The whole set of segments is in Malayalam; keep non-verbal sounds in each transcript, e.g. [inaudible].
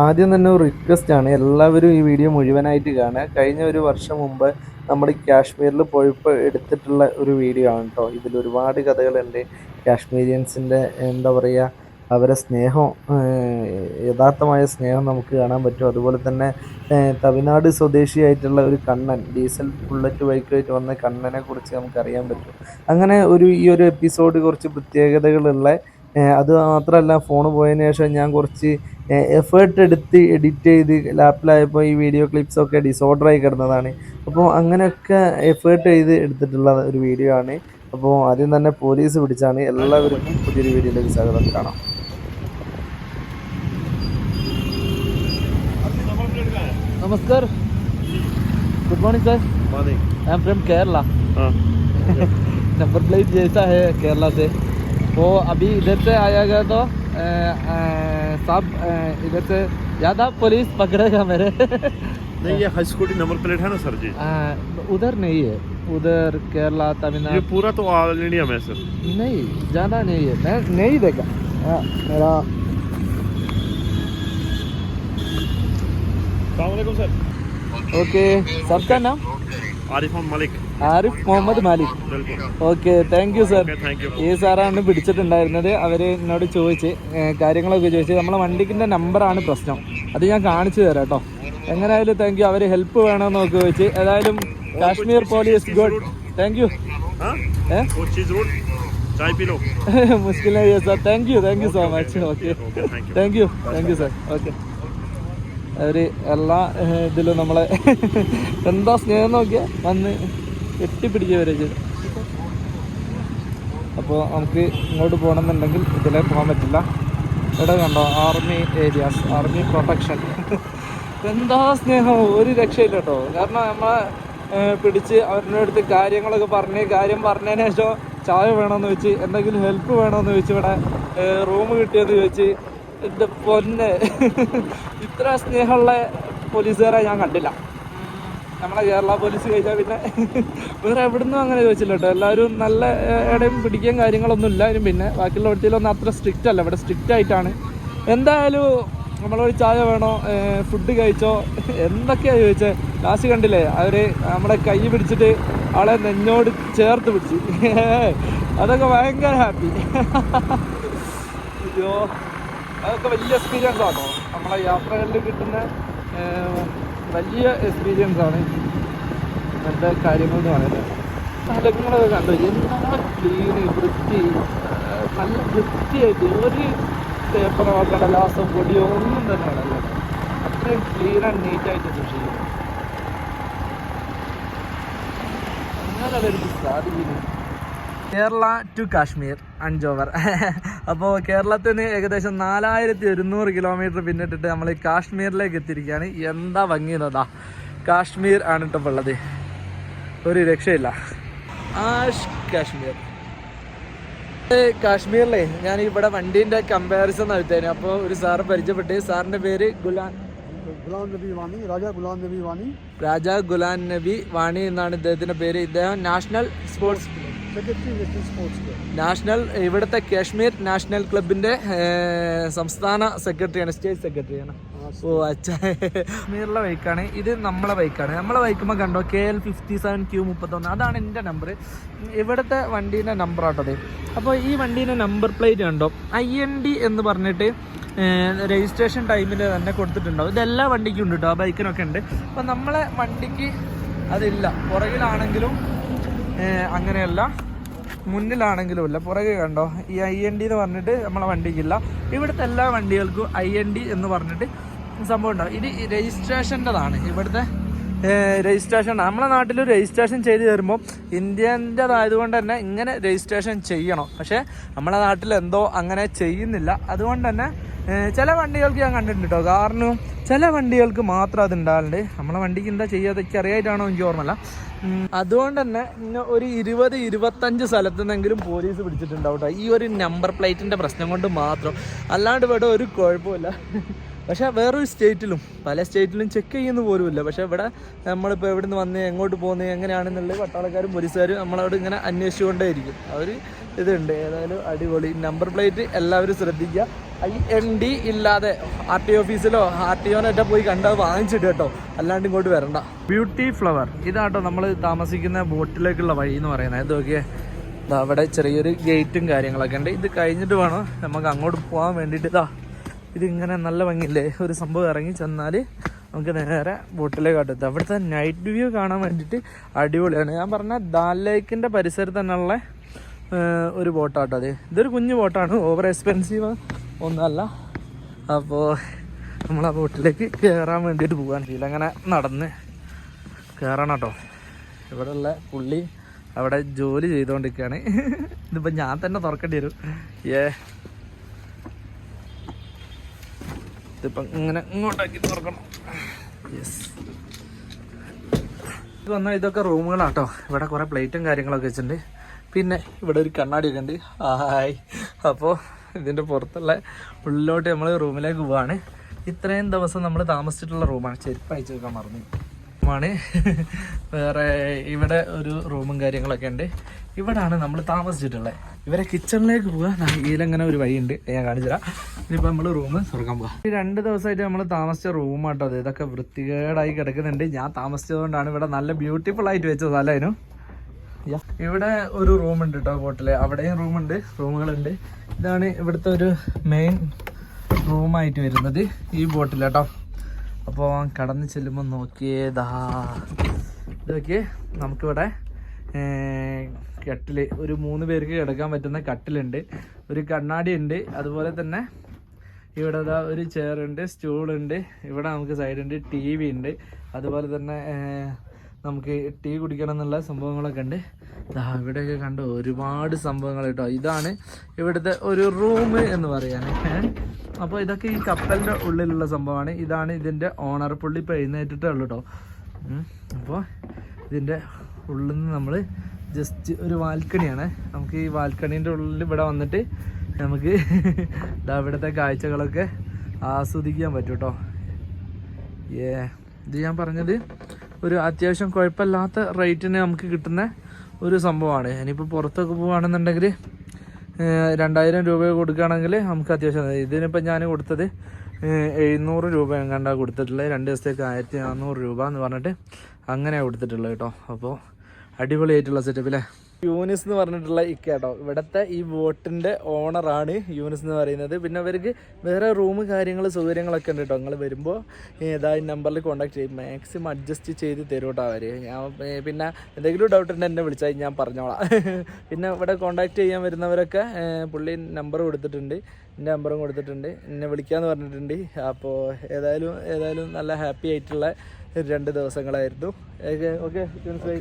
ആദ്യം തന്നെ ഒരു റിക്വസ്റ്റ് ആണ്. എല്ലാവരും ഈ വീഡിയോ മുഴുവനായിട്ട് കാണുക. കഴിഞ്ഞ ഒരു വർഷം മുമ്പ് നമ്മൾ കാശ്മീരിൽ പോയപ്പോൾ എടുത്തിട്ടുള്ള ഒരു വീഡിയോ ആണ് കേട്ടോ ഇതിൽ ഒരുപാട് കഥകളുണ്ട്. കാശ്മീരിയൻസിന്റെ എന്താ പറയുക അവരെ സ്നേഹം യഥാർത്ഥമായ സ്നേഹം നമുക്ക് കാണാൻ പറ്റും. അതുപോലെ തന്നെ തമിഴ്നാട് സ്വദേശിയായിട്ടുള്ള ഒരു കണ്ണൻ ഡീസൽ ബുള്ളറ്റ് ബൈക്കുമായിട്ട് വന്ന കണ്ണനെ കുറിച്ച് നമുക്ക് അറിയാൻ പറ്റും. അങ്ങനെ ഒരു ഈ ഒരു എപ്പിസോഡ് കുറച്ച് പ്രത്യേകതകളുള്ള അത് മാത്രമല്ല ഫോൺ പോയതിന് ശേഷം ഞാൻ കുറച്ച് എഫേർട്ട് എടുത്ത് എഡിറ്റ് ചെയ്ത് ലാപ്പിലായപ്പോൾ ഈ വീഡിയോ ക്ലിപ്സൊക്കെ ഡിസോർഡറായി കിടന്നതാണ് അപ്പോൾ അങ്ങനെയൊക്കെ എഫേർട്ട് ചെയ്ത് എടുത്തിട്ടുള്ള ഒരു വീഡിയോ ആണ് അപ്പോൾ ആദ്യം തന്നെ പോലീസ് പിടിച്ചാണ് എല്ലാവർക്കും പുതിയൊരു വീഡിയോയിലേക്ക് സ്വാഗതം കാണാം नमस्कार good morning sir morning I am from Kerala हाँ नंबर प्लेट जैसा है केरला से वो अभी इधर से आया गया तो अ, अ, साहब इधर से ज़्यादा पुलिस पकड़ेगा मेरे? नहीं ये हाई स्कूटी नंबर प्लेट है ना सर जी? उधर नहीं है। उधर केरला तमिलनाडु। ये पूरा तो ऑल इंडिया में सर नहीं ज़्यादा नहीं है। मैं नहीं देखा। हाँ, मेरा सर ओके सबका नाम? Arif Malik. Arif Muhammad Malik. Okay thank you sir ഈ സാറാണ് പിടിച്ചിട്ടുണ്ടായിരുന്നത്. അവർ എന്നോട് ചോദിച്ച് കാര്യങ്ങളൊക്കെ ചോദിച്ച് നമ്മളെ വണ്ടിക്കിന്റെ നമ്പറാണ് പ്രശ്നം. അത് ഞാൻ കാണിച്ചു തരാം കേട്ടോ എങ്ങനെയായാലും താങ്ക് യു അവർ ഹെൽപ്പ് വേണമെന്ന് നോക്കി ചോദിച്ച്. ഏതായാലും Kashmir police good thank you മുസ്കിലായി sir thank you thank you so much okay thank you thank you sir okay അവർ എല്ലാ ഇതിലും നമ്മളെ [laughs] എന്താ സ്നേഹം നോക്കിയാൽ വന്ന് കെട്ടിപ്പിടിക്കുക വരെ ചെയ്തു അപ്പോൾ നമുക്ക് ഇങ്ങോട്ട് പോകണമെന്നുണ്ടെങ്കിൽ ഇതിലെ പോകാൻ പറ്റില്ല. ഇവിടെ കണ്ടോ ആർമി ഏരിയാസ് ആർമി പ്രൊട്ടക്ഷൻ എന്താ സ്നേഹം? ഒരു രക്ഷയില്ല കേട്ടോ. കാരണം നമ്മളെ പിടിച്ച് അവരുടെ അടുത്ത് കാര്യങ്ങളൊക്കെ പറഞ്ഞ് കാര്യം പറഞ്ഞതിന് ശേഷം ചായ വേണമെന്ന് വെച്ച് എന്തെങ്കിലും ഹെൽപ്പ് വേണമെന്ന് വെച്ച് ഇവിടെ റൂം കിട്ടിയെന്ന് ചോദിച്ച് എന്റെ പൊന്നെ. ഇത്ര സ്നേഹമുള്ള പോലീസുകാരെ ഞാൻ കണ്ടില്ല. നമ്മളെ കേരള പോലീസ് കഴിഞ്ഞാൽ പിന്നെ വേറെ എവിടുന്നും അങ്ങനെ ചോദിച്ചില്ല കേട്ടോ. എല്ലാവരും നല്ല ഇടയും പിടിക്കുകയും കാര്യങ്ങളൊന്നും ഇല്ല പിന്നെ ബാക്കിയുള്ള വട്ടിയിലൊന്നും അത്ര സ്ട്രിക്റ്റ് അല്ല. ഇവിടെ സ്ട്രിക്റ്റ് ആയിട്ടാണ്. എന്തായാലും നമ്മളൊരു ചായ വേണോ? ഫുഡ് കഴിച്ചോ? എന്തൊക്കെയാ ചോദിച്ചത് ലാസ്റ്റ് കണ്ടില്ലേ? അവർ നമ്മുടെ കൈ പിടിച്ചിട്ട് ആളെ നെഞ്ഞോട് ചേർത്ത് പിടിച്ചു. അതൊക്കെ ഭയങ്കര ഹാപ്പി അയ്യോ അതൊക്കെ വലിയ എക്സ്പീരിയൻസ് ആണോ? നമ്മളെ യാത്രകളിൽ കിട്ടുന്ന വലിയ എക്സ്പീരിയൻസ് ആണ് ഇങ്ങനത്തെ കാര്യങ്ങൾ എന്ന് പറയുന്നത്. സ്ഥലങ്ങളൊക്കെ കണ്ടു. എന്താ ക്ലീന് വൃത്തി നല്ല വൃത്തിയായിട്ട് ഒരു പേപ്പറോ കടലാസോ പൊടിയോ ഒന്നും തന്നെ ഉണ്ടല്ലോ അത്രയും ക്ലീൻ ആൻഡ് നീറ്റായിട്ട് സൂക്ഷിക്കും അങ്ങനെ അതെനിക്ക് സാധിക്കുന്നു കേരള ടു കാശ്മീർ. അഞ്ച് ഓവർ [laughs] അപ്പോൾ നിന്ന് ഏകദേശം നാലായിരത്തി ഒരുന്നൂറ് കിലോമീറ്റർ പിന്നിട്ടിട്ട് നമ്മൾ കാശ്മീരിലേക്ക് എത്തിയിരിക്കുകയാണ്. എന്താ ഭംഗിയെന്നതാ കാശ്മീർ ആണ് കേട്ടോ ഉള്ളത്. ഒരു രക്ഷയില്ല. ആഷ് കാശ്മീർ. കാശ്മീരിലേ ഞാൻ ഇവിടെ വണ്ടീന്റെ കമ്പാരിസൺ നടത്തേനെ അപ്പോൾ ഒരു സാറ് പരിചയപ്പെട്ട്. സാറിന്റെ പേര് ഗുലാൻ രാജാ ഗുലാം നബി വാണി. രാജാ ഗുലാം നബി വാണി എന്നാണ് ഇദ്ദേഹത്തിന്റെ പേര്. ഇദ്ദേഹം നാഷണൽ സ്പോർട്സ് നാഷണൽ ഇവിടുത്തെ കാശ്മീർ നാഷണൽ ക്ലബിന്റെ സംസ്ഥാന സെക്രട്ടറിയാണ് സ്റ്റേറ്റ് സെക്രട്ടറിയാണ്. ഓ അച്ഛാ. കാശ്മീരിലെ ബൈക്കാണ്. ഇത് നമ്മളെ ബൈക്കാണ്. നമ്മളെ ബൈക്കുമ്പോൾ കണ്ടോ K L fifty seven Q മുപ്പത്തൊന്ന്. അതാണ് എന്റെ നമ്പർ ഇവിടുത്തെ വണ്ടീന്റെ നമ്പർ ആട്ടത് അപ്പോൾ ഈ വണ്ടീന്റെ നമ്പർ പ്ലേറ്റ് കണ്ടോ? ഐ എൻ ഡി എന്ന് പറഞ്ഞിട്ട് രജിസ്ട്രേഷൻ ടൈമിൽ തന്നെ കൊടുത്തിട്ടുണ്ടാവും. ഇതെല്ലാ വണ്ടിക്കും ഉണ്ട് കേട്ടോ ആ ബൈക്കിനൊക്കെ ഉണ്ട്. അപ്പോൾ നമ്മളെ വണ്ടിക്ക് അതില്ല. പുറകിലാണെങ്കിലും അങ്ങനെയല്ല. മുന്നിലാണെങ്കിലും ഇല്ല. പുറകെ കണ്ടോ? ഈ ഐ എൻ ഡി എന്ന് പറഞ്ഞിട്ട് നമ്മളെ വണ്ടിക്കില്ല ഇവിടുത്തെ എല്ലാ വണ്ടികൾക്കും ഐ എൻ ഡി എന്ന് പറഞ്ഞിട്ട് സംഭവം ഉണ്ടാവും. ഇത് രജിസ്ട്രേഷന്റെതാണ്. ഇവിടുത്തെ രജിസ്ട്രേഷൻ. നമ്മളെ നാട്ടിൽ രജിസ്ട്രേഷൻ ചെയ്ത് തരുമ്പോൾ ഇന്ത്യന്റെതായതുകൊണ്ട് തന്നെ ഇങ്ങനെ രജിസ്ട്രേഷൻ ചെയ്യണം. പക്ഷേ നമ്മളെ നാട്ടിൽ എന്തോ അങ്ങനെ ചെയ്യുന്നില്ല. അതുകൊണ്ട് തന്നെ ചില വണ്ടികൾക്ക് ഞാൻ കണ്ടിട്ടുണ്ട് കേട്ടോ കാരണം ചില വണ്ടികൾക്ക് മാത്രം അത് ഉണ്ടാകലുണ്ട്. നമ്മളെ വണ്ടിക്ക് എന്താ ചെയ്യാതൊക്കെ അറിയായിട്ടാണോ? എനിക്ക് ഓർമ്മല്ല അതുകൊണ്ട് തന്നെ ഒരു ഇരുപത് ഇരുപത്തഞ്ച് സ്ഥലത്ത് നിന്നെങ്കിലും പോലീസ് പിടിച്ചിട്ടുണ്ടാവും ഈ ഒരു നമ്പർ പ്ലേറ്റിന്റെ പ്രശ്നം കൊണ്ട് മാത്രം. അല്ലാണ്ട് ഇവിടെ ഒരു കുഴപ്പമില്ല പക്ഷേ വേറൊരു സ്റ്റേറ്റിലും പല സ്റ്റേറ്റിലും ചെക്ക് ചെയ്യുന്ന പോലുമില്ല. പക്ഷേ ഇവിടെ നമ്മളിപ്പോൾ എവിടെ നിന്ന് വന്ന് എങ്ങോട്ട് പോകുന്നത് എങ്ങനെയാണെന്നുള്ളത് പട്ടാളക്കാരും പോലീസുകാരും നമ്മളവിടെ ഇങ്ങനെ അന്വേഷിച്ചുകൊണ്ടേയിരിക്കും. അവർ ഇതുണ്ട്. ഏതായാലും അടിപൊളി. നമ്പർ പ്ലേറ്റ് എല്ലാവരും ശ്രദ്ധിക്കുക. ഐ എൻ ഡി ഇല്ലാതെ ആർ ടി ഓഫീസിലോ ആർ ടി ഒനൊക്കെ പോയി കണ്ടത് വാങ്ങിച്ചിട്ട് കേട്ടോ. അല്ലാണ്ട് ഇങ്ങോട്ട് വരണ്ട. ബ്യൂട്ടി ഫ്ലവർ ഇതാട്ടോ നമ്മൾ താമസിക്കുന്ന ബോട്ടിലേക്കുള്ള വഴി എന്ന് പറയുന്നത്. ഇത് നോക്കിയേ. ദാ അവിടെ ചെറിയൊരു ഗേറ്റും കാര്യങ്ങളൊക്കെ ഉണ്ട്. ഇത് കഴിഞ്ഞിട്ട് വേണം നമുക്ക് അങ്ങോട്ട് പോകാൻ വേണ്ടിയിട്ട്. ഇതാ ഇതിങ്ങനെ നല്ല ഭംഗിയില്ലേ? ഒരു സംഭവം ഇറങ്ങി ചെന്നാൽ നമുക്ക് നേരെ ബോട്ടിലേക്ക് എത്താം. അവിടുത്തെ നൈറ്റ് വ്യൂ കാണാൻ വേണ്ടിയിട്ട് അടിപൊളിയാണ്. ഞാൻ പറഞ്ഞ ദാൽ ലേക്കിന്റെ പരിസരത്ത് തന്നെയുള്ള ഒരു ബോട്ടാട്ടോ അത്. ഇതൊരു കുഞ്ഞു ബോട്ടാണ്. ഓവർ എക്സ്പെൻസീവ് ഒന്നല്ല. അപ്പോൾ നമ്മൾ ആ ബോട്ടിലേക്ക് കയറാൻ വേണ്ടിയിട്ട് പോകാൻ ചെയ്യില്ല അങ്ങനെ നടന്ന് കയറണം കേട്ടോ ഇവിടെയുള്ള പുള്ളി അവിടെ ജോലി ചെയ്തുകൊണ്ടിരിക്കുകയാണ് ഇതിപ്പോൾ ഞാൻ തന്നെ തുറക്കേണ്ടി വരും. ഏ ഇതിപ്പം ഇങ്ങനെ ഇങ്ങോട്ടാക്കി തുറക്കണം. യെസ് ഇത് വന്നാൽ ഇതൊക്കെ റൂമുകളാട്ടോ. ഇവിടെ കുറേ പ്ലേറ്റും കാര്യങ്ങളൊക്കെ വെച്ചിട്ടുണ്ട്. പിന്നെ ഇവിടെ ഒരു കണ്ണാടിയൊക്കെ ഉണ്ട് ഹായ് അപ്പോൾ ഇതിന്റെ പുറത്തുള്ള ഉള്ളിലോട്ട് നമ്മൾ റൂമിലേക്ക് പോവാണ്. ഇത്രയും ദിവസം നമ്മൾ താമസിച്ചിട്ടുള്ള റൂമാണ്. ചെരുപ്പ് അയച്ചു വെക്കാൻ മറന്നു. ആണ് വേറെ ഇവിടെ ഒരു റൂമും കാര്യങ്ങളൊക്കെ ഉണ്ട്. ഇവിടാണ് നമ്മൾ താമസിച്ചിട്ടുള്ളത്. ഇവരെ കിച്ചണിലേക്ക് പോവുക ഇതിലങ്ങനെ ഒരു വഴിയുണ്ട്. ഞാൻ കാണിച്ചുതരാം ഇനിയിപ്പോൾ നമ്മൾ റൂം തുറക്കാൻ പോകാം ഈ രണ്ട് ദിവസമായിട്ട് നമ്മൾ താമസിച്ച റൂമാട്ടോ അത്. ഇതൊക്കെ വൃത്തികേടായി കിടക്കുന്നുണ്ട്. ഞാൻ താമസിച്ചതുകൊണ്ടാണ് ഇവിടെ നല്ല ബ്യൂട്ടിഫുൾ ആയിട്ട് വെച്ചത് അല്ലായിരുന്നു ഇവിടെ ഒരു റൂം ഉണ്ട് കേട്ടോ ബോട്ടിൽ അവിടെയും റൂമുണ്ട്. റൂമുകളുണ്ട്. ഇതാണ് ഇവിടുത്തെ ഒരു മെയിൻ റൂമായിട്ട് വരുന്നത് ഈ ബോട്ടിൽ കേട്ടോ അപ്പോൾ അവൻ കടന്നു ചെല്ലുമ്പോൾ നോക്കിയതാ. ഇതൊക്കെ നമുക്കിവിടെ കട്ടിൽ ഒരു മൂന്ന് പേർക്ക് കിടക്കാൻ പറ്റുന്ന കട്ടിലുണ്ട്. ഒരു കണ്ണാടി ഉണ്ട് അതുപോലെ തന്നെ ഇവിടെ ഒരു ചെയറുണ്ട് സ്റ്റൂളുണ്ട് ഇവിടെ നമുക്ക് സൈഡുണ്ട് ടി വി ഉണ്ട് അതുപോലെ തന്നെ നമുക്ക് ടീ കുടിക്കണം എന്നുള്ള സംഭവങ്ങളൊക്കെ ഉണ്ട്. ഇവിടെയൊക്കെ കണ്ട ഒരുപാട് സംഭവങ്ങൾ കേട്ടോ. ഇതാണ് ഇവിടുത്തെ ഒരു റൂം എന്ന് പറയാൻ അപ്പോൾ ഇതൊക്കെ ഈ കപ്പലിന്റെ ഉള്ളിലുള്ള സംഭവമാണ്. ഇതാണ് ഇതിന്റെ ഓണർ പുള്ളി ഇപ്പോൾ എഴുന്നേറ്റിട്ടേ കേട്ടോ. അപ്പോൾ ഇതിന്റെ ഉള്ളിൽ നിന്ന് നമ്മൾ ജസ്റ്റ് ഒരു വാൽക്കണിയാണ് നമുക്ക് ഈ വാൽക്കണീന്റെ ഉള്ളിൽ ഇവിടെ വന്നിട്ട് നമുക്ക് [laughs] ഇവിടുത്തെ കാഴ്ചകളൊക്കെ ആസ്വദിക്കാൻ പറ്റും കേട്ടോ. ഏ ഇത് ഞാൻ പറഞ്ഞത് ഒരു അത്യാവശ്യം കുഴപ്പമില്ലാത്ത റേറ്റിന് നമുക്ക് കിട്ടുന്ന ഒരു സംഭവമാണ്. ഇനിയിപ്പോൾ പുറത്തൊക്കെ പോവുകയാണെന്നുണ്ടെങ്കിൽ രണ്ടായിരം രൂപ കൊടുക്കുകയാണെങ്കിൽ നമുക്ക് അത്യാവശ്യം ഇതിനിപ്പോൾ ഞാൻ കൊടുത്തത് എഴുന്നൂറ് രൂപ എങ്ങാണ്ടാണ് കൊടുത്തിട്ടുള്ളത്. രണ്ട് ദിവസത്തേക്ക് ആയിരത്തി നാനൂറ് രൂപ എന്ന് പറഞ്ഞിട്ട് അങ്ങനെയാണ് കൊടുത്തിട്ടുള്ളത് കേട്ടോ. അപ്പോൾ അടിപൊളിയായിട്ടുള്ള സെറ്റപ്പ് അല്ലേ യൂനിസ് എന്ന് പറഞ്ഞിട്ടുള്ള ഇക്ക കേട്ടോ ഇവിടുത്തെ ഈ ബോട്ടിന്റെ ഓണറാണ് യൂനിസ് എന്ന് പറയുന്നത്. പിന്നെ അവർക്ക് വേറെ റൂം കാര്യങ്ങൾ സൗകര്യങ്ങളൊക്കെ ഉണ്ട് കേട്ടോ നിങ്ങൾ വരുമ്പോൾ ഏതാ ഈ നമ്പറിൽ കോൺടാക്ട് ചെയ്യും. മാക്സിമം അഡ്ജസ്റ്റ് ചെയ്ത് തരും കേട്ടോ അവർ ഞാൻ പിന്നെ എന്തെങ്കിലും ഡൗട്ട് ഉണ്ടെങ്കിൽ എന്നെ വിളിച്ചാൽ ഞാൻ പറഞ്ഞോളാം. [laughs] പിന്നെ ഇവിടെ കോൺടാക്ട് ചെയ്യാൻ വരുന്നവരൊക്കെ പുള്ളി നമ്പർ കൊടുത്തിട്ടുണ്ട്. എന്റെ നമ്പറും കൊടുത്തിട്ടുണ്ട്. എന്നെ വിളിക്കാമെന്ന് പറഞ്ഞിട്ടുണ്ട്. അപ്പോൾ ഏതായാലും ഏതായാലും നല്ല ഹാപ്പി ആയിട്ടുള്ള രണ്ട് ദിവസങ്ങളായിരുന്നു. Okay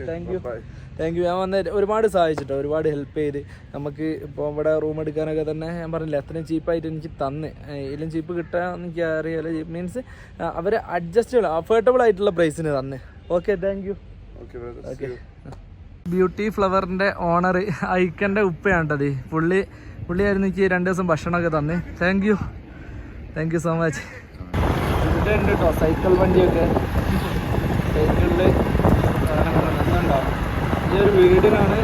thank you thank you ഞാൻ വന്ന് ഒരുപാട് സഹായിച്ചിട്ടോ ഒരുപാട് ഹെൽപ്പ് ചെയ്ത്. നമുക്ക് ഇപ്പോൾ ഇവിടെ റൂം എടുക്കാനൊക്കെ തന്നെ ഞാൻ പറഞ്ഞില്ല അത്രയും ചീപ്പായിട്ട് എനിക്ക് തന്ന്. ഇതിലും ചീപ്പ് കിട്ടാന്ന് എനിക്ക് അറിയാലോ മീൻസ് അവർ അഡ്ജസ്റ്റബിൾ അഫോർഡബിൾ ആയിട്ടുള്ള പ്രൈസിന് തന്ന്. Okay thank you okay beauty ഫ്ലവറിന്റെ owner ഐക്കന്റെ ഉപ്പയാണ് കേട്ടത് പുള്ളി പുള്ളിയായിരുന്നു എനിക്ക് രണ്ട് ദിവസം ഭക്ഷണമൊക്കെ തന്നെ. Thank you thank you so much ഇവിടെ ഉണ്ട് കേട്ടോ സൈക്കിൾ വണ്ടിയൊക്കെ. റോഡിൽ വാഹനം ഈ ഒരു വീടിനാണ്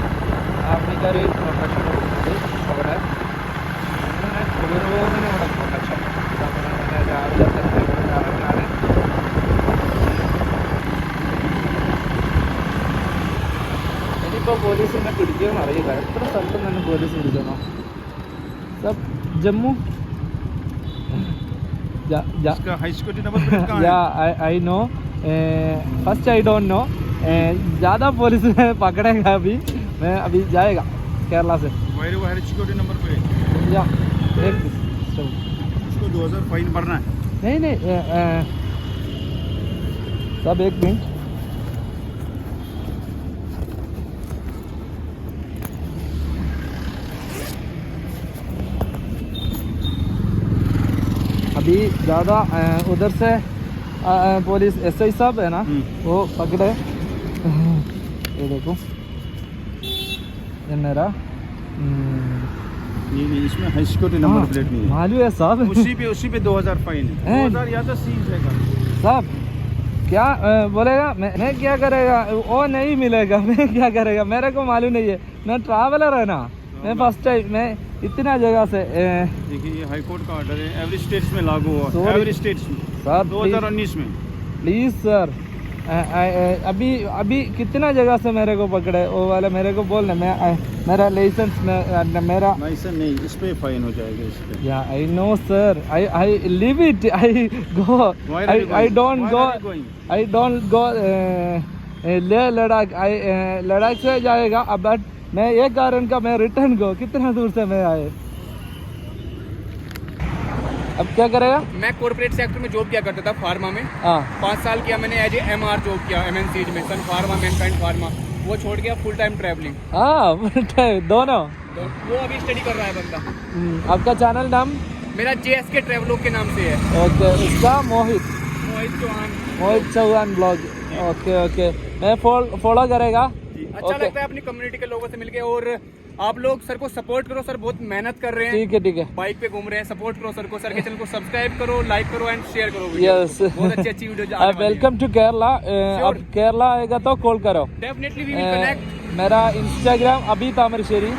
ആർമിക്കാർ പ്രൊട്ടക്ഷൻ കൊടുക്കുന്നത്. അവിടെ അങ്ങനെ കുളിർപോകുന്നതിന് ഇവിടെ പ്രൊട്ടക്ഷൻ അങ്ങനെ രാവിലെ തന്നെ ഇറങ്ങാണ് ഇനിയിപ്പോൾ പോലീസിനെ പിടിക്കുമെന്ന് അറിയില്ല. എത്ര സ്ഥലത്തു നിന്നും പോലീസ് പിടിക്കണം sub Jammu? yeah, yeah. Iska high school number yeah, I I know. Uh, I I know. ज़्यादा पुलिस में पकड़ेगा अभी। मैं अभी जाएगा केरला से। नंबर प्लेट या एक इसको 2000 फाइन भरना है। नहीं नहीं सब एक मिनट। अभी ज़्यादा उधर से पुलिस एस आई साहब है ना वो पकड़े। ये देखो। ये मेरा हम्म, नहीं इसमें हाई सिक्योरिटी हाँ, नंबर प्लेट नहीं है। मालूम है साहब। उसी पे उसी पे 2000 फाइन है। 2000 या तो सीज है साहब क्या बोलेगा मैं, मैं क्या करेगा? वो नहीं मिलेगा मैं क्या करेगा? मेरे को मालूम नहीं है। मैं ट्रैवलर है ना। मैं फ़र्स्ट टाइम मैं इतना जगह से देखिए ये हाई कोर्ट का ऑर्डर है। एवरी स्टेट्स में लागू हुआ। एवरी स्टेट्स में। सर 2019 में। प्लीज़ सर आ, आ, अभी अभी कितना जगह से मेरे को पकड़े? वो वाले मेरे को बोल मैं आ, मेरा लाइसेंस मेरा मेरा लाइसेंस नहीं इस पे फाइन हो जाएगा इस पे। या I know sir I I live it I go I I don't go I don't go Leh Ladakh I लड़ाक से जाएगा बट मैं एक कारण का मैं रिटर्न गो कितना दूर से मैं आए? अब क्या करेगा? मैं कॉर्पोरेट सेक्टर में जॉब किया करता था फार्मा में। हाँ। पाँच साल किया मैंने as A M R job किया एम एन में सन फार्मा मैनकाइंड फार्मा वो छोड़ गया फुल टाइम ट्रैवलिंग हाँ दोनों। तो वो अभी स्टडी कर रहा है बंदा। हम्म, आपका चैनल नाम? मेरा जे एस के ट्रेवलोग के नाम से है। ओके उसका Mohit. Mohit Chauhan. Mohit Chauhan blog okay okay मैं फॉलो करेगा? अच्छा लगता है अपनी कम्युनिटी के लोगों से मिलके और आप लोग सर को सपोर्ट करो सर बहुत मेहनत कर रहे हैं। ठीक है ठीक है। बाइक पे घूम रहे हैं सपोर्ट करो सर को। सर के चैनल को सब्सक्राइब करो लाइक करो एंड शेयर करो यस। बहुत अच्छी अच्छी वीडियो वेलकम टू केरला अब केरला आएगा तो कॉल करो। डेफिनेटली वी विल कनेक्ट मेरा इंस्टाग्राम अभी तामरश्ശേരി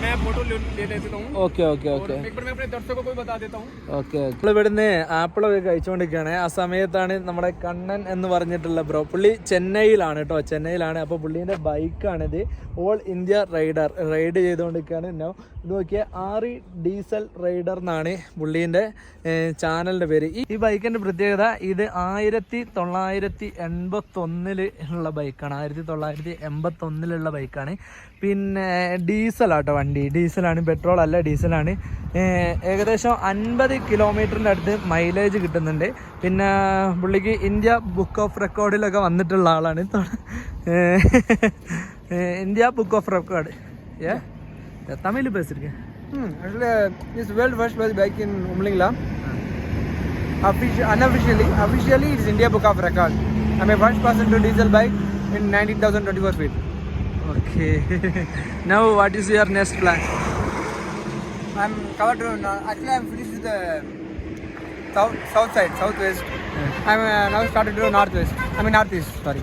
मैं फोटो ले ले लेता हूँ ഓക്കെ ഓക്കെ और ഓക്കെ एक बार मैं अपने दर्शकों को भी बता देता हूँ ഓക്കെ നമ്മൾ ഇവിടുന്ന് ആപ്പിളൊക്കെ കഴിച്ചുകൊണ്ടിരിക്കുകയാണ് ആ സമയത്താണ് നമ്മുടെ കണ്ണൻ എന്ന് പറഞ്ഞിട്ടുള്ള ബ്രോ പുള്ളി ചെന്നൈയിലാണ് കേട്ടോ ചെന്നൈയിലാണ് അപ്പോൾ പുള്ളീൻ്റെ ബൈക്കാണിത് ഓൾ ഇന്ത്യ റൈഡർ റൈഡ് ചെയ്തുകൊണ്ടിരിക്കുകയാണ് നോ ഇത് നോക്കിയാൽ ആറി ഡീസൽ റൈഡർ എന്നാണ് പുള്ളീൻ്റെ ചാനലിൻ്റെ പേര് ഈ ഈ ബൈക്കിൻ്റെ പ്രത്യേകത ഇത് ആയിരത്തി തൊള്ളായിരത്തി എൺപത്തൊന്നിൽ ഉള്ള ബൈക്കാണ് ആയിരത്തി തൊള്ളായിരത്തി എൺപത്തൊന്നിലുള്ള ബൈക്കാണ് പിന്നെ ഡീസലാട്ടോ വണ്ടി വണ്ടി. ഡീസലാണ് പെട്രോൾ അല്ല ഡീസലാണ് ഏകദേശം അൻപത് കിലോമീറ്ററിന്റെ അടുത്ത് മൈലേജ് കിട്ടുന്നുണ്ട്. പിന്നെ പുള്ളിക്ക് ഇന്ത്യ ബുക്ക് ഓഫ് റെക്കോർഡിലൊക്കെ വന്നിട്ടുള്ള ആളാണ്. India book of record. ഏ Tamil പേസിരിക്കേ. World first bus bike in Umling La. unofficially, officially it is India Book of Record. I'm a first person to diesel bike in feet. Okay. [laughs] now, what is your next plan? I'm covered. Now. Actually, I'm finished with the south, south side, southwest. I'm uh, now started to northwest. I mean northeast. Sorry.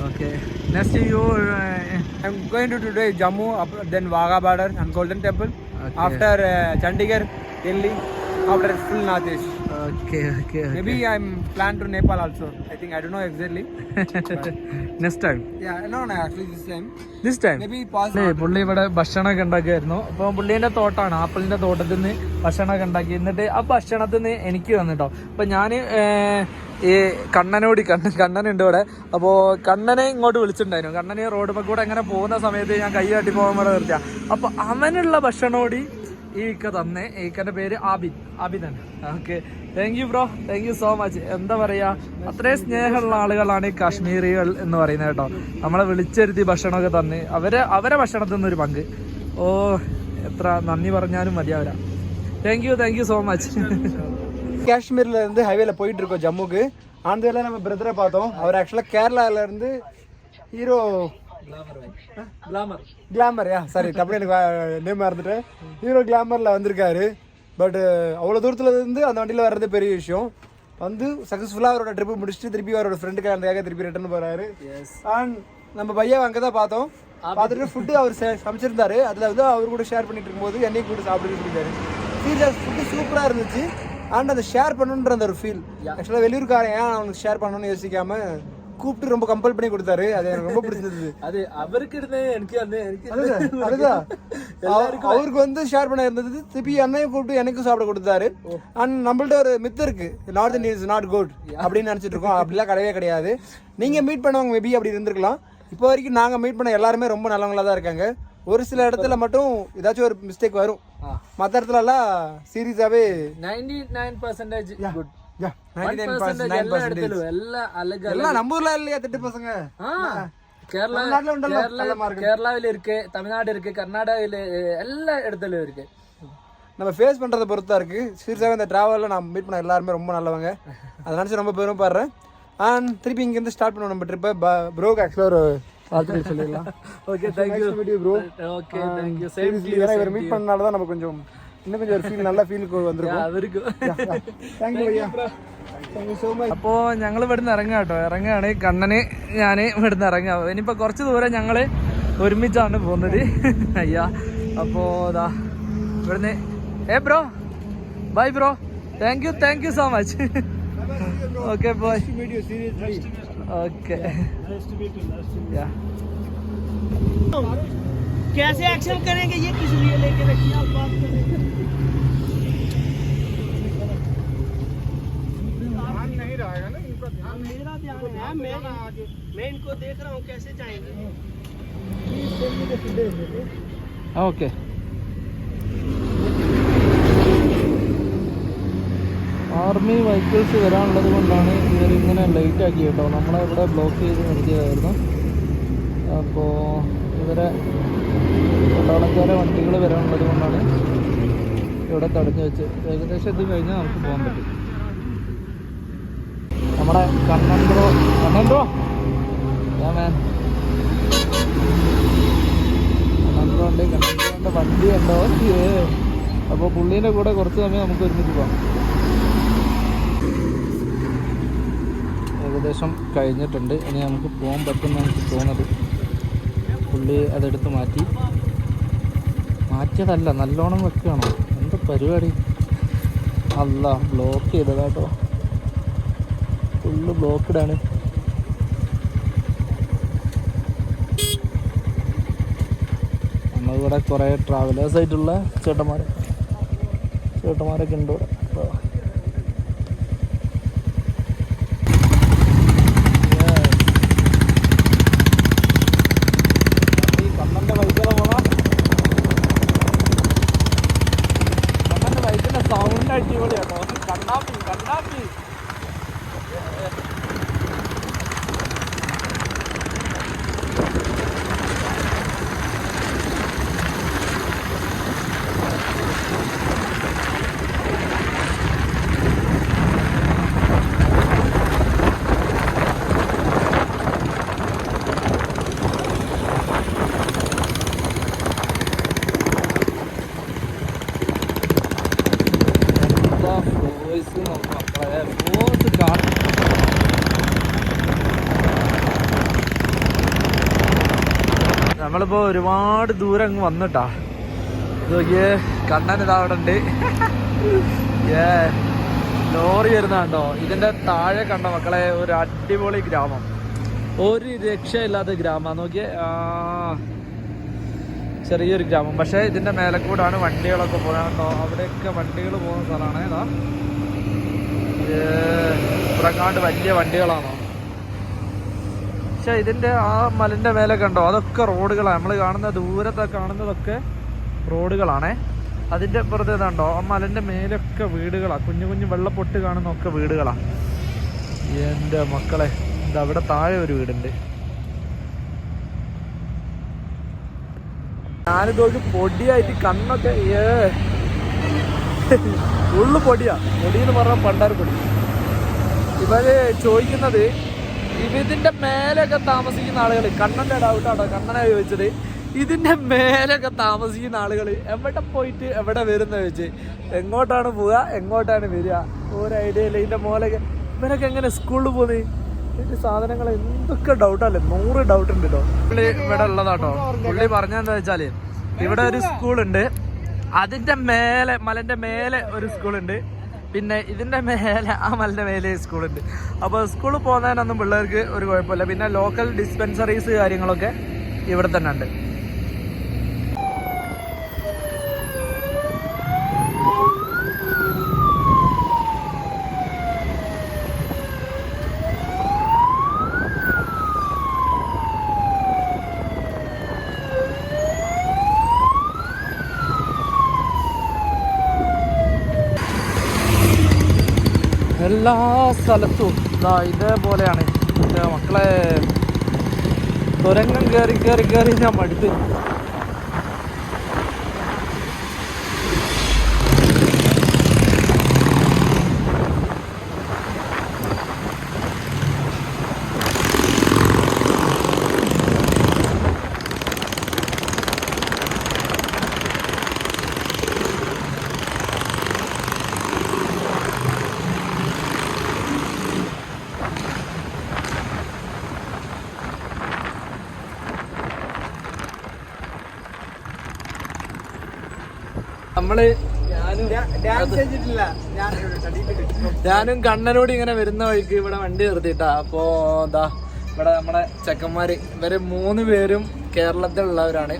Okay. Next, you. Uh, I'm going to today Jammu, then Wagah border and Golden Temple. Okay. After uh, Chandigarh, Delhi. After full northeast. Okay okay. Maybe I'm planned to Nepal also. I think I don't know exactly. [laughs] Next time. Yeah, no, no, actually this time. This time. Maybe possible. പുള്ളി ഇവിടെ ഭക്ഷണമൊക്കെ ഉണ്ടാക്കിയായിരുന്നു അപ്പോൾ പുള്ളീന്റെ തോട്ടാണ് ആപ്പിളിന്റെ തോട്ടത്തിൽ നിന്ന് ഭക്ഷണമൊക്കെ ഉണ്ടാക്കി എന്നിട്ട് ആ ഭക്ഷണത്തിൽ നിന്ന് എനിക്ക് വന്നിട്ടോ അപ്പോൾ ഞാൻ ഈ കണ്ണനോട് കണ്ണൻ കണ്ണനുണ്ട് ഇവിടെ അപ്പോൾ കണ്ണനെ ഇങ്ങോട്ട് വിളിച്ചിട്ടുണ്ടായിരുന്നു കണ്ണന് റോഡ് കൂടെ അങ്ങനെ പോകുന്ന സമയത്ത് ഞാൻ കൈ കാട്ടി പോകാൻ വേണ്ടി നിർത്തിയ അപ്പോൾ അവനുള്ള ഭക്ഷണോടി ഈ ഇക്ക തന്നെ ഈ ഇക്കൻ്റെ പേര് Abid ആബിദാണ് okay thank you bro thank you so much എന്താ പറയുക അത്രയും സ്നേഹമുള്ള ആളുകളാണ് ഈ കാശ്മീരികൾ എന്ന് പറയുന്നത് കേട്ടോ നമ്മളെ വിളിച്ചിരുത്തി ഭക്ഷണമൊക്കെ തന്ന് അവരെ അവരെ ഭക്ഷണത്തിൽ നിന്നൊരു പങ്ക് ഓ എത്ര നന്ദി പറഞ്ഞാലും മതിയാവില്ല thank you thank you so much காஷ்மீர்ல இருந்து ஹைவேல போயிட்டு இருக்கோம் ஜம்முக்கு அந்த வேலை நம்ம பிரதரை பார்த்தோம் அவர் ஆக்சுவலா கேரளால இருந்து ஹீரோ கிளாமர் யா சாரி டப்புனு எனக்கு நேம் மறந்துட்டேன். ஹீரோ கிளாமர்ல வந்திருக்காரு. பட் அவ்வளோ தூரத்துல இருந்து அந்த வண்டியில வர்றது பெரிய விஷயம். வந்து சக்ஸஸ்ஃபுல்லாக அவரோட ட்ரிப்பு முடிச்சுட்டு திருப்பி அவரோட ஃப்ரெண்டுக்கு அந்த திருப்பி ரிட்டர்ன் போறாரு. அண்ட் நம்ம பையா அங்கே தான் பார்த்தோம் பார்த்துட்டு ஃபுட்டு அவர் சமைச்சிருந்தாரு. அதில் வந்து அவர் கூட ஷேர் பண்ணிட்டு இருக்கும்போது என்னையும் கூட சாப்பிட்டு சொல்லிட்டாரு ஃபீல் ஃபுட்டு சூப்பராக இருந்துச்சு. அண்ட் அதை ஷேர் பண்ணணுன்ற அந்த ஒரு ஃபீல் ஆக்சுவலாக வெளியூர்காரன் ஏன் அவனுக்கு ஷேர் பண்ணணும்னு யோசிக்காம கூப்பிட்டு ரொம்ப கம்பல் பண்ணி கொடுத்தாரு. அது எனக்கு ரொம்ப பிடிச்சிருந்தது. [laughs] அது அவருக்கு இருந்தது எனக்கு அந்த அதுதான் [laughs] அவருக்கு வந்து ஷேர் பண்ண இருந்தது. திருப்பி அண்ணன் கூப்பிட்டு எனக்கும் சாப்பிட கொடுத்தாரு. அண்ட் நம்மள்ட்ட ஒரு மித்து இருக்கு. நார்த் இந்தியன்ஸ் நாட் குட் அப்படின்னு நினச்சிட்டு இருக்கோம். அப்படிலாம் கிடையவே கிடையாது. நீங்கள் மீட் பண்ணவங்க மேபி அப்படி இருந்திருக்கலாம். இப்போ வரைக்கும் நாங்கள் மீட் பண்ண எல்லாருமே ரொம்ப நல்லவங்களா தான் இருக்காங்க. ஒரு சில இடத்துல மட்டும் ஏதாச்சும் ஒரு மிஸ்டேக் வரும். மற்ற இடத்துலலாம் சீரியஸாகவே நைன்டி நைன் பர்சன்டேஜ் குட் கேரளாவில் இருக்கு தமிழ்நாடு இருக்கு கர்நாடகாவில் எல்லா இடத்துலயும் இருக்கு. நம்ம ஃபேஸ் பண்ணுறதை பொறுத்தா இருக்குது சீரியஸாக இந்த ட்ராவலில் நான் மீட் பண்ண எல்லாருமே ரொம்ப நல்லவங்க. அதை நினச்சி ரொம்ப பெருமைப்படுறேன். அண்ட் திருப்பி இங்கேருந்து ஸ்டார்ட் பண்ணுவோம் நம்ம ட்ரிப்பை ப்ரோக்கு ஆக்சுவலாக ஒரு okay thank you video bro okay thank you seriously meet பண்ணனால தான் நம்ம கொஞ்சம் இன்னும் கொஞ்சம் ஒரு ஃபீல் நல்ல ஃபீலுக்கு வந்திருக்கோம் അവർക്കും தேங்க்யூ ஐயா தேங்க்யூ ஸோ மச் അപ്പോൾ ഞങ്ങൾ ഇവിടുന്ന് ഇറങ്ങാം കേട്ടോ ഇറങ്ങുകയാണ് കണ്ണന് ഞാൻ ഇവിടുന്ന് ഇറങ്ങാം ഇനിയിപ്പോൾ കുറച്ച് ദൂരം ഞങ്ങൾ ഒരുമിച്ചാണ് പോകുന്നത് അയ്യാ അപ്പോൾ ഇതാ ഇവിടുന്ന് ഏ bro bye bro thank you thank you so much okay bye okay कैसे एक्शन करेंगे ये किस लिए लेके रखिए आप बात करें मेरा ध्यान है मैं मैं इनको देख रहा हूँ कैसे जाएंगे ഓക്കെ ആർമി വെഹിക്കിൾസ് വരാനുള്ളത് കൊണ്ടാണ് ഇവരിങ്ങനെ ലേറ്റ് ആക്കി കേട്ടോ നമ്മളെ ഇവിടെ ബ്ലോക്ക് ചെയ്ത് നിർത്തിയതായിരുന്നു അപ്പോൾ ഇവരെ പട്ടാളക്കാരെ വണ്ടികൾ വരാനുള്ളത് കൊണ്ടാണ് ഇവിടെ തടഞ്ഞു വെച്ച് ഏകദേശം ഇത് കഴിഞ്ഞാൽ നമുക്ക് പോകാൻ പറ്റും നമ്മുടെ കണ്ണൻ ബ്രോ കണ്ണൻ ബ്രോ കണ്ണൻബ്രോണ്ട് കണ്ണൻബ്രോന്റെ വണ്ടി ഉണ്ടോ? അപ്പോൾ പുള്ളീന്റെ കൂടെ കുറച്ച് സമയം നമുക്ക് ഒരുമിച്ച് പോകാം. ഏകദേശം കഴിഞ്ഞിട്ടുണ്ട്. ഇനി നമുക്ക് പോകാൻ പറ്റുന്ന എനിക്ക് തോന്നുന്നത്. പുള്ളി അതെടുത്ത് മാറ്റി. മാറ്റിയതല്ല നല്ലോണം വെക്കുകയാണോ. എന്താ പരിപാടി? അല്ല ബ്ലോക്ക് ചെയ്തതാട്ടോ. ഫുള്ള് ആണ്. നമ്മളിവിടെ കുറേ ട്രാവലേഴ്സ് ആയിട്ടുള്ള ചേട്ടന്മാർ ചേട്ടന്മാരൊക്കെ ഉണ്ട് ഇവിടെ അപ്പോൾ ഈ കണ്ണന്റെ ബൈക്കിലെ പോകാം കണ്ണന്റെ ബൈക്കിന്റെ സൗണ്ട് അടിപൊളിയാട്ടോ കണ്ണാപ്പി കണ്ണാപ്പി എന്താ വോയിസ് നോക്കാം വോയിസ് കാണും നമ്മളിപ്പോ ഒരുപാട് ദൂരം അങ്ങ് വന്നിട്ടാ. നോക്കിയേ കണ്ണൻ ഇതാ അവിടെ ഉണ്ട്. [laughs] ഏ ലോറി വരുന്നുണ്ടോ ഇതിന്റെ താഴെ കണ്ട മക്കളെ ഒരു അടിപൊളി ഗ്രാമം. ഒരു രക്ഷയില്ലാത്ത ഗ്രാമം. നോക്കിയേ ചെറിയൊരു ഗ്രാമം. പക്ഷേ ഇതിന്റെ മേലെ കൂടാണ് വണ്ടികളൊക്കെ പോകുന്നത് കേട്ടോ അവിടെയൊക്കെ വണ്ടികൾ പോകുന്ന സ്ഥലമാണ്. ഏതാ പുറങ്ങാണ്ട് വലിയ വണ്ടികളാണോ? പക്ഷെ ഇതിന്റെ ആ മലിന്റെ മേലെ കണ്ടോ? അതൊക്കെ റോഡുകളാണ്. നമ്മൾ കാണുന്ന ദൂരത്തെ കാണുന്നതൊക്കെ റോഡുകളാണേ. അതിന്റെ പുറത്ത് കണ്ടോ? ആ മലന്റെ മേലൊക്കെ വീടുകളാ. കുഞ്ഞു കുഞ്ഞു വെള്ളപ്പൊട്ട് കാണുന്നൊക്കെ വീടുകളാ. എന്റെ മക്കളെ ഇത് അവിടെ താഴെ ഒരു വീടുണ്ട്. ഞാനിതൊരു പൊടിയായിട്ട് കണ്ണൊക്കെ ഏ. ഉള്ളു പൊടിയാ. പൊടിയെന്ന് പറഞ്ഞാൽ പണ്ടാർ പൊടി. ഇവർ ചോദിക്കുന്നത് ഇതിന്റെ മേലൊക്കെ താമസിക്കുന്ന ആളുകൾ കണ്ണന്റെ ഡൗട്ടാട്ടോ കണ്ണനെ ചോദിച്ചത്. ഇതിന്റെ മേലൊക്കെ താമസിക്കുന്ന ആളുകൾ എവിടെ പോയിട്ട് എവിടെ വരുന്ന ചോദിച്ച് എങ്ങോട്ടാണ് പോവുക? എങ്ങോട്ടാണ് വരിക? ഒരു ഐഡിയ ഇല്ല. ഇതിന്റെ മോലൊക്കെ ഇവരൊക്കെ എങ്ങനെ സ്കൂളിൽ പോകുന്നത് ഇതിന്റെ സാധനങ്ങൾ എന്തൊക്കെ ഡൗട്ടല്ലേ നൂറ് ഡൗട്ട് ഉണ്ട് കേട്ടോ പുള്ളി ഇവിടെ ഉള്ളതാട്ടോ പുള്ളി പറഞ്ഞെന്താ വെച്ചാൽ ഇവിടെ ഒരു സ്കൂളുണ്ട് അതിന്റെ മേലെ മലന്റെ മേലെ ഒരു സ്കൂളുണ്ട് പിന്നെ ഇതിന്റെ മേലെ ആ മലന്റെ മേലെ സ്കൂളുണ്ട് അപ്പോൾ സ്കൂളിൽ പോകുന്നതിനൊന്നും പിള്ളേർക്ക് ഒരു കുഴപ്പമില്ല. പിന്നെ ലോക്കൽ ഡിസ്പെൻസറീസ് കാര്യങ്ങളൊക്കെ ഇവിടെ തന്നെ ഉണ്ട് എല്ലാ സ്ഥലത്തും. ഇതാ ഇതേപോലെയാണ്. മക്കളെ തുരങ്കം കയറി കയറി കയറി ഞാൻ മടുത്ത്. നമ്മൾ ഞാനും കണ്ണനോട് ഇങ്ങനെ വരുന്ന വഴിക്ക് ഇവിടെ വണ്ടി നിർത്തിയിട്ടാ. അപ്പോ എന്താ ഇവിടെ നമ്മുടെ ചെക്കന്മാര് ഇവർ മൂന്ന് പേരും കേരളത്തിലുള്ളവരാണ്.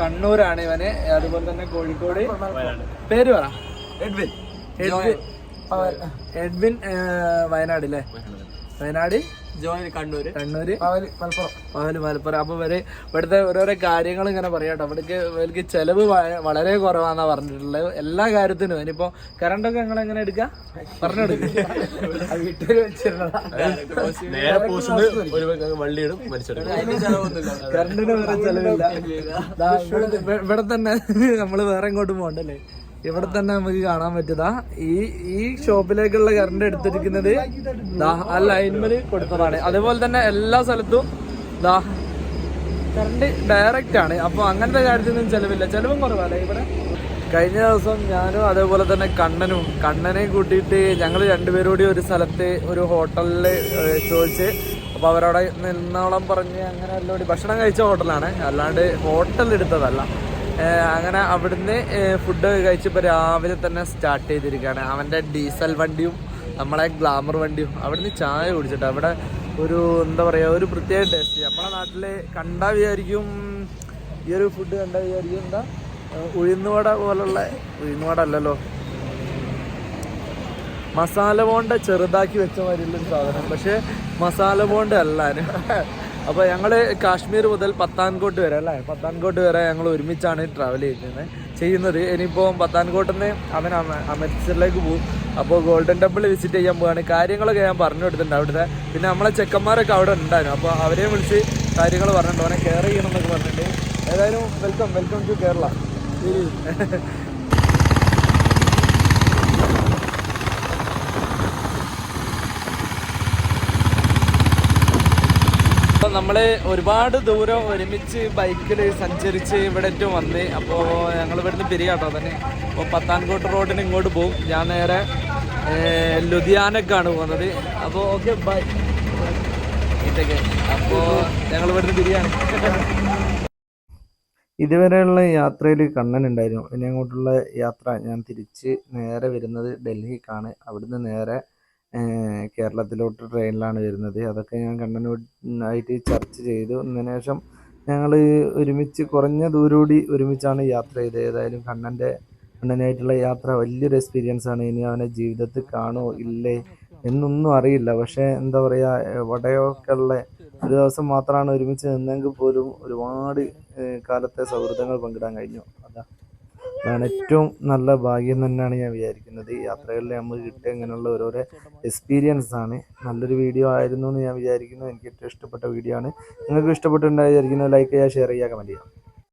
കണ്ണൂരാണ് ഇവന്. അതുപോലെ തന്നെ കോഴിക്കോട്. പേര് പറ. എഡ്വിൻ. എഡ്വിൻ. എഡ്വിൻ. വയനാട് അല്ലേ വയനാട് ജോയിൻ കണ്ണൂർ കണ്ണൂര് പവൽ മലപ്പുറം. അപ്പൊ ഇവർ ഇവിടുത്തെ ഓരോരോ കാര്യങ്ങൾ ഇങ്ങനെ പറയാട്ടോ ഇവിടേക്ക് ഇവർക്ക് ചെലവ് വളരെ കുറവാന്നാ പറഞ്ഞിട്ടുള്ളത്. എല്ലാ കാര്യത്തിനും. ഇനിയിപ്പോ കറണ്ട് ഒക്കെ ഞങ്ങൾ എങ്ങനെ എടുക്ക? പറഞ്ഞെടുക്കും കറണ്ടിന് വേറെ ചെലവില്ല. ഇവിടെ- തന്നെ നമ്മൾ വേറെ എങ്ങോട്ടും പോകണ്ടല്ലേ ഇവിടെ തന്നെ നമുക്ക് കാണാൻ പറ്റുതാ ഈ ഈ ഷോപ്പിലേക്കുള്ള കറണ്ട് എടുത്തിരിക്കുന്നത് ആ ലൈൻമേൽ കൊടുത്തതാണ്. അതേപോലെ തന്നെ എല്ലാ സ്ഥലത്തും ദാ കറണ്ട് ഡയറക്റ്റ് ആണ്. അപ്പൊ അങ്ങനത്തെ കാര്യത്തിനൊന്നും ചെലവില്ല. ചെലവും കുറവല്ലേ ഇവിടെ? കഴിഞ്ഞ ദിവസം ഞാനും അതേപോലെ തന്നെ കണ്ണനും കണ്ണനെ കൂട്ടിയിട്ട് ഞങ്ങൾ രണ്ടുപേരും കൂടി ഒരു സ്ഥലത്ത് ഒരു ഹോട്ടലിൽ ചോദിച്ച് അപ്പോൾ അവരവിടെ നിന്നോളം പറഞ്ഞ് അങ്ങനെ എല്ലാം ഭക്ഷണം കഴിച്ച ഹോട്ടലാണ്. അല്ലാണ്ട് ഹോട്ടൽ എടുത്തതല്ല. അങ്ങനെ അവിടുന്ന് ഫുഡ് കഴിച്ചപ്പോൾ രാവിലെ തന്നെ സ്റ്റാർട്ട് ചെയ്തിരിക്കുകയാണ് അവന്റെ ഡീസൽ വണ്ടിയും നമ്മളെ ഗ്ലാമർ വണ്ടിയും. അവിടുന്ന് ചായ കുടിച്ചിട്ട് അവിടെ ഒരു എന്താ പറയുക ഒരു പ്രത്യേക ടേസ്റ്റ് നമ്മളെ നാട്ടിൽ കണ്ടാൽ വിചാരിക്കും ഈ ഒരു ഫുഡ് കണ്ടാൽ വിചാരിക്കും എന്താ ഉഴുന്നുവട പോലുള്ള ഉഴുന്നുവട അല്ലല്ലോ. മസാല ബോണ്ട ചെറുതാക്കി വെച്ച മാതിരിയുള്ളൊരു സാധനം. പക്ഷേ മസാല ബോണ്ട അല്ല. അപ്പോൾ ഞങ്ങൾ കാശ്മീർ മുതൽ പത്താൻകോട്ട് വരെ അല്ലേ? പത്താൻകോട്ട് വരെ ഞങ്ങൾ ഒരുമിച്ചാണ് ട്രാവൽ ചെയ്യുന്നത് ചെയ്യുന്നത്. ഇനിയിപ്പോൾ പത്താൻകോട്ടിൽ നിന്ന് അവൻ അമൃത്സറിലേക്ക് പോകും അപ്പോൾ ഗോൾഡൻ ടെമ്പിൾ വിസിറ്റ് ചെയ്യാൻ പോവാണ്. കാര്യങ്ങളൊക്കെ ഞാൻ പറഞ്ഞു കൊടുത്തിട്ടുണ്ട് അവിടുത്തെ. പിന്നെ നമ്മളെ ചെക്കന്മാരൊക്കെ അവിടെ ഉണ്ടായിരുന്നു. അപ്പോൾ അവരെ വിളിച്ച് കാര്യങ്ങൾ പറഞ്ഞിട്ടുണ്ട്. അവനെ കെയർ ചെയ്യണം എന്നൊക്കെ പറഞ്ഞിട്ടുണ്ട്. ഏതായാലും വെൽക്കം വെൽക്കം ടു കേരള അപ്പോൾ നമ്മൾ ഒരുപാട് ദൂരം ഒരുമിച്ച് ബൈക്കിൽ സഞ്ചരിച്ച് ഇവിടെ ഏറ്റവും വന്ന്. അപ്പോൾ ഞങ്ങൾ ഇവിടുന്ന് പിരിയാട്ടോ. തന്നെ അപ്പോൾ പത്താൻകോട്ട് റോഡിന് ഇങ്ങോട്ട് പോകും ഞാൻ നേരെ ലുധിയാനക്കാണ് പോകുന്നത്. അപ്പോൾ ഓക്കെ ബൈ. ഇതൊക്കെ. അപ്പോൾ ഞങ്ങൾ ഇവിടുന്ന് പിരിയാണ്. ഇതുവരെയുള്ള യാത്രയിൽ കണ്ണൻ ഉണ്ടായിരുന്നു. ഇനി അങ്ങോട്ടുള്ള യാത്ര ഞാൻ തിരിച്ച് നേരെ വരുന്നത് ഡൽഹിക്കാണ്. അവിടുന്ന് നേരെ കേരളത്തിലോട്ട് ട്രെയിനിലാണ് വരുന്നത്. അതൊക്കെ ഞാൻ കണ്ണനുമായിട്ട് ചർച്ച ചെയ്തു. അതിന് ശേഷം ഞങ്ങൾ ഒരുമിച്ച് കുറഞ്ഞ ദൂരം കൂടി ഒരുമിച്ചാണ് യാത്ര ചെയ്തത്. ഏതായാലും കണ്ണന്റെ കണ്ണനായിട്ടുള്ള യാത്ര വലിയൊരു എക്സ്പീരിയൻസ് ആണ്. ഇനി അവനെ ജീവിതത്തിൽ കാണുമോ ഇല്ലേ എന്നൊന്നും അറിയില്ല. പക്ഷേ എന്താ പറയുക വടയൊക്കെ ഉള്ള ഒരു ദിവസം മാത്രമാണ് ഒരുമിച്ച് നിന്നെങ്കിൽ പോലും ഒരുപാട് കാലത്തെ സൗഹൃദങ്ങൾ പങ്കിടാൻ കഴിഞ്ഞു. അതാ. അതാണ് ഏറ്റവും നല്ല ഭാഗ്യം തന്നെയാണ് ഞാൻ വിചാരിക്കുന്നത്. യാത്രകളിൽ നമുക്ക് കിട്ടിയ ഇങ്ങനെയുള്ള ഓരോരോ എക്സ്പീരിയൻസ് ആണ്. നല്ലൊരു വീഡിയോ ആയിരുന്നു എന്ന് ഞാൻ വിചാരിക്കുന്നു. എനിക്ക് ഏറ്റവും ഇഷ്ടപ്പെട്ട വീഡിയോ ആണ്. നിങ്ങൾക്ക് ഇഷ്ടപ്പെട്ടിട്ടുണ്ടായി ലൈക്ക് ചെയ്യുക ഷെയർ ചെയ്യുക കമന്റ് ചെയ്യുക.